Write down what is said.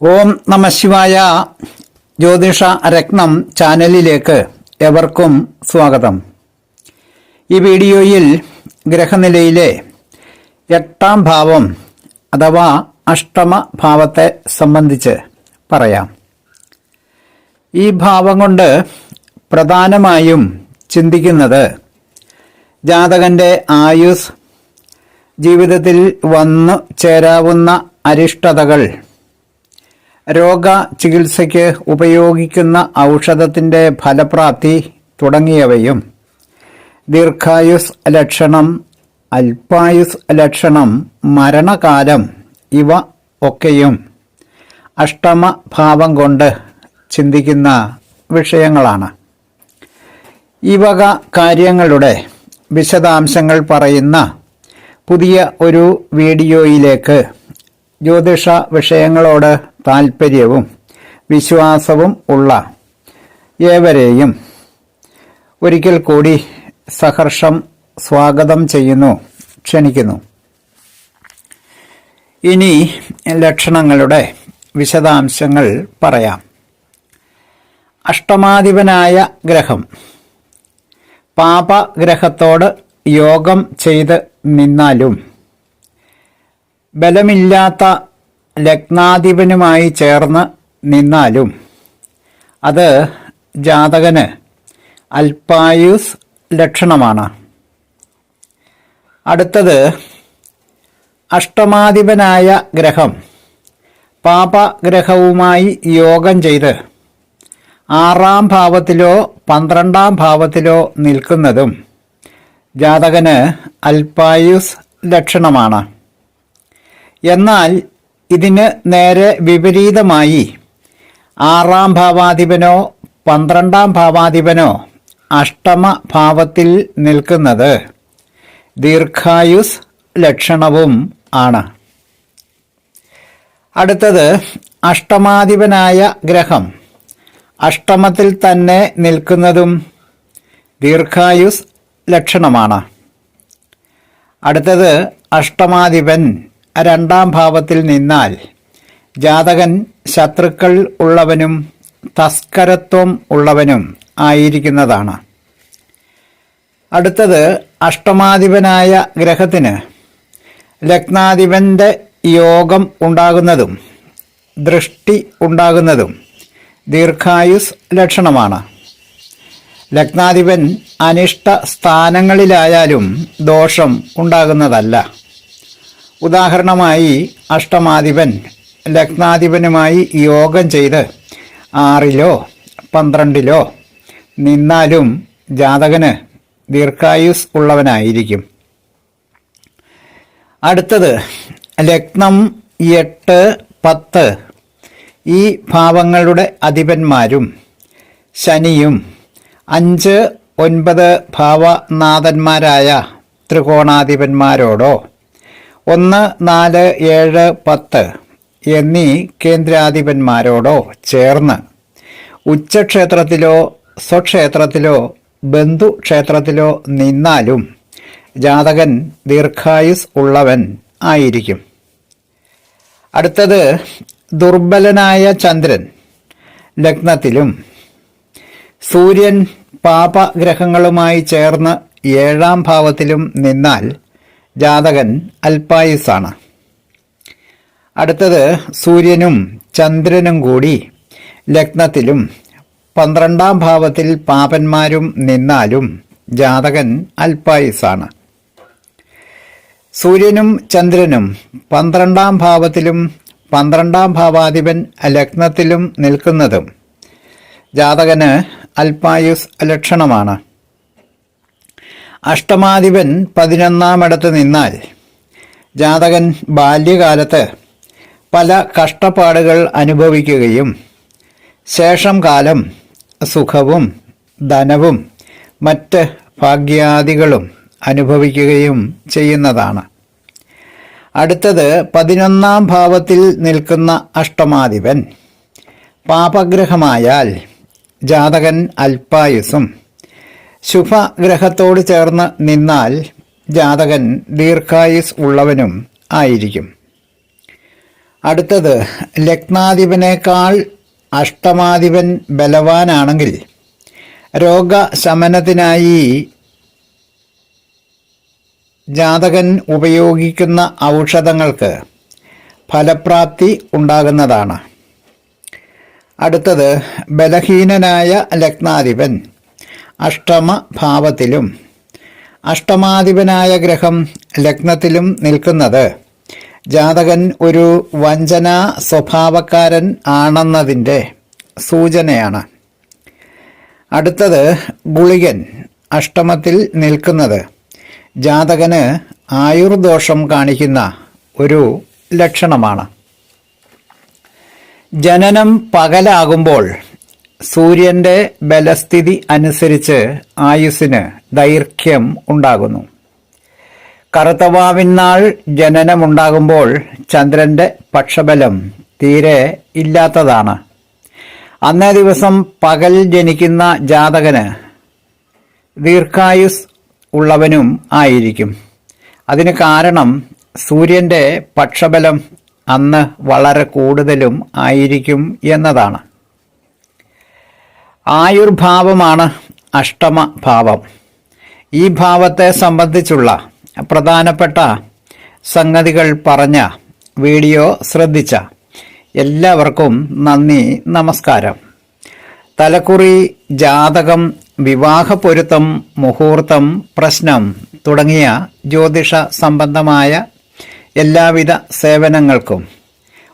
ഓം നമ ശിവായ. ജ്യോതിഷ രത്നം ചാനലിലേക്ക് എവർക്കും സ്വാഗതം. ഈ വീഡിയോയിൽ ഗ്രഹനിലയിലെ എട്ടാം ഭാവം അഥവാ അഷ്ടമ ഭാവത്തെ സംബന്ധിച്ച് പറയാം. ഈ ഭാവം കൊണ്ട് പ്രധാനമായും ചിന്തിക്കുന്നത് ജാതകന്റെ ആയുസ് ജീവിതത്തിൽ വന്നു ചേരാവുന്ന അരിഷ്ടതകൾ രോഗ ചികിത്സയ്ക്ക് ഉപയോഗിക്കുന്ന ഔഷധത്തിന്റെ ഫലപ്രാപ്തി തുടങ്ങിയവയും ദീർഘായുസ് ലക്ഷണം അൽപായുസ് ലക്ഷണം മരണകാലം ഇവ ഒക്കെയും അഷ്ടമ ഭാവം കൊണ്ട് ചിന്തിക്കുന്ന വിഷയങ്ങളാണ്. ഈ വക കാര്യങ്ങളുടെ വിശദാംശങ്ങൾ പറയുന്ന പുതിയ ഒരു വീഡിയോയിലേക്ക് ജ്യോതിഷ വിഷയങ്ങളോട് താൽപ്പര്യവും വിശ്വാസവും ഉള്ള ഏവരെയും ഒരിക്കൽ കൂടി സഹർഷം സ്വാഗതം ചെയ്യുന്നു. ക്ഷണിക്കുന്നു. ഇനി ലക്ഷണങ്ങളുടെ വിശദാംശങ്ങൾ പറയാം. അഷ്ടമാധിപനായ ഗ്രഹം. പാപഗ്രഹത്തോട് യോഗം ചെയ്ത് നിന്നാലും ബലമില്ലാത്ത ലഗ്നാധിപനുമായി ചേർന്ന് നിന്നാലും അത് ജാതകന് അൽപായുസ് ലക്ഷണമാണ്. അടുത്തത് അഷ്ടമാധിപനായ ഗ്രഹം പാപഗ്രഹവുമായി യോഗം ചെയ്ത് ആറാം ഭാവത്തിലോ പന്ത്രണ്ടാം ഭാവത്തിലോ നിൽക്കുന്നതും ജാതകന് അൽപായുസ് ലക്ഷണമാണ്. എന്നാൽ ഇതിന് നേരെ വിപരീതമായി. ആറാം ഭാവാധിപനോ പന്ത്രണ്ടാം ഭാവാധിപനോ അഷ്ടമ ഭാവത്തിൽ നിൽക്കുന്നത് ദീർഘായുസ് ലക്ഷണവും ആണ്. അടുത്തത് അഷ്ടമാധിപനായ ഗ്രഹം. അഷ്ടമത്തിൽ തന്നെ നിൽക്കുന്നതും ദീർഘായുസ് ലക്ഷണമാണ്. അടുത്തത് അഷ്ടമാധിപൻ രണ്ടാം ഭാവത്തിൽ നിന്നാൽ ജാതകൻ ശത്രുക്കൾ ഉള്ളവനും തസ്കരത്വം ഉള്ളവനും ആയിരിക്കുന്നതാണ്. അടുത്തത് അഷ്ടമാധിപനായ ഗ്രഹത്തിന് ലഗ്നാധിപന്റെ യോഗം ഉണ്ടാകുന്നതും ദൃഷ്ടി ഉണ്ടാകുന്നതും ദീർഘായുസ് ലക്ഷണമാണ്. ലഗ്നാധിപൻ അനിഷ്ട സ്ഥാനങ്ങളിലായാലും ദോഷം ഉണ്ടാകുന്നതല്ല. ഉദാഹരണമായി അഷ്ടമാധിപൻ ലഗ്നാധിപനുമായി യോഗം ചെയ്ത് ആറിലോ പന്ത്രണ്ടിലോ നിന്നാലും ജാതകന് ദീർഘായുസ് ഉള്ളവനായിരിക്കും. അടുത്തത് ലഗ്നം എട്ട് പത്ത് ഈ ഭാവങ്ങളുടെ അധിപന്മാരും ശനിയും അഞ്ച് ഒൻപത് ഭാവനാഥന്മാരായ ത്രികോണാധിപന്മാരോടോ ഒന്ന് നാല് ഏഴ് പത്ത് എന്നീ കേന്ദ്രാധിപന്മാരോടോ ചേർന്ന് ഉച്ചക്ഷേത്രത്തിലോ സ്വക്ഷേത്രത്തിലോ ബന്ധുക്ഷേത്രത്തിലോ നിന്നാലും ജാതകൻ ദീർഘായുസ് ഉള്ളവൻ ആയിരിക്കും. അടുത്തത് ദുർബലനായ ചന്ദ്രൻ ലഗ്നത്തിലും സൂര്യൻ പാപഗ്രഹങ്ങളുമായി ചേർന്ന് ഏഴാം ഭാവത്തിലും നിന്നാൽ ജാതകൻ അൽപായുസാണ്. അടുത്തത് സൂര്യനും ചന്ദ്രനും കൂടി ലഗ്നത്തിലും പന്ത്രണ്ടാം ഭാവത്തിൽ പാപന്മാരും നിന്നാലും ജാതകൻ അൽപായുസാണ്. സൂര്യനും ചന്ദ്രനും പന്ത്രണ്ടാം ഭാവത്തിലും പന്ത്രണ്ടാം ഭാവാധിപൻ ലഗ്നത്തിലും നിൽക്കുന്നതും ജാതകന് അൽപായുസ് ലക്ഷണമാണ്. അഷ്ടമാധിപൻ പതിനൊന്നാമിടത്ത് നിന്നാൽ ജാതകൻ ബാല്യകാലത്ത് പല കഷ്ടപ്പാടുകൾ അനുഭവിക്കുകയും ശേഷം കാലം സുഖവും ധനവും മറ്റ് ഭാഗ്യാദികളും അനുഭവിക്കുകയും ചെയ്യുന്നതാണ്. അടുത്തത് പതിനൊന്നാം ഭാവത്തിൽ നിൽക്കുന്ന അഷ്ടമാധിപൻ. പാപഗ്രഹമായാൽ ജാതകൻ അൽപായുസും ശുഭഗ്രഹത്തോട് ചേർന്ന് നിന്നാൽ ജാതകൻ ദീർഘായുസ് ഉള്ളവനും ആയിരിക്കും. അടുത്തത് ലഗ്നാധിപനേക്കാൾ അഷ്ടമാധിപൻ ബലവാനാണെങ്കിൽ രോഗശമനത്തിനായി ജാതകൻ ഉപയോഗിക്കുന്ന ഔഷധങ്ങൾക്ക് ഫലപ്രാപ്തി ഉണ്ടാകുന്നതാണ്. അടുത്തത് ബലഹീനനായ ലഗ്നാധിപൻ അഷ്ടമ ഭാവത്തിലും അഷ്ടമാധിപനായ ഗ്രഹം ലഗ്നത്തിലും നിൽക്കുന്നത്. ജാതകൻ ഒരു വഞ്ചനാ സ്വഭാവക്കാരൻ ആണെന്നതിന്റെ സൂചനയാണ്. അടുത്തത് ഗുളികൻ അഷ്ടമത്തിൽ നിൽക്കുന്നത്. ജാതകന് ആയുർദോഷം കാണിക്കുന്ന ഒരു ലക്ഷണമാണ്. ജനനം പകലാകുമ്പോൾ സൂര്യന്റെ ബലസ്ഥിതി അനുസരിച്ച് ആയുസ്സിന് ദൈർഘ്യം ഉണ്ടാകുന്നു. കറുത്തവാവിനാൾ ജനനമുണ്ടാകുമ്പോൾ ചന്ദ്രന്റെ പക്ഷബലം തീരെ ഇല്ലാത്തതാണ്. അന്നേ ദിവസം പകൽ ജനിക്കുന്ന ജാതകന് ദീർഘായുസ് ഉള്ളവനും ആയിരിക്കും. അതിന് കാരണം സൂര്യന്റെ പക്ഷബലം അന്ന് വളരെ കൂടുതലും ആയിരിക്കും എന്നതാണ്. ആയുർഭാവമാണ് അഷ്ടമ ഭാവം ഈ ഭാവത്തെ സംബന്ധിച്ചുള്ള പ്രധാനപ്പെട്ട സംഗതികൾ പറഞ്ഞ വീഡിയോ ശ്രദ്ധിച്ച എല്ലാവർക്കും നന്ദി നമസ്കാരം. തലക്കുറി ജാതകം വിവാഹപ്പൊരുത്തം മുഹൂർത്തം പ്രശ്നം തുടങ്ങിയ ജ്യോതിഷ സംബന്ധമായ എല്ലാവിധ സേവനങ്ങൾക്കും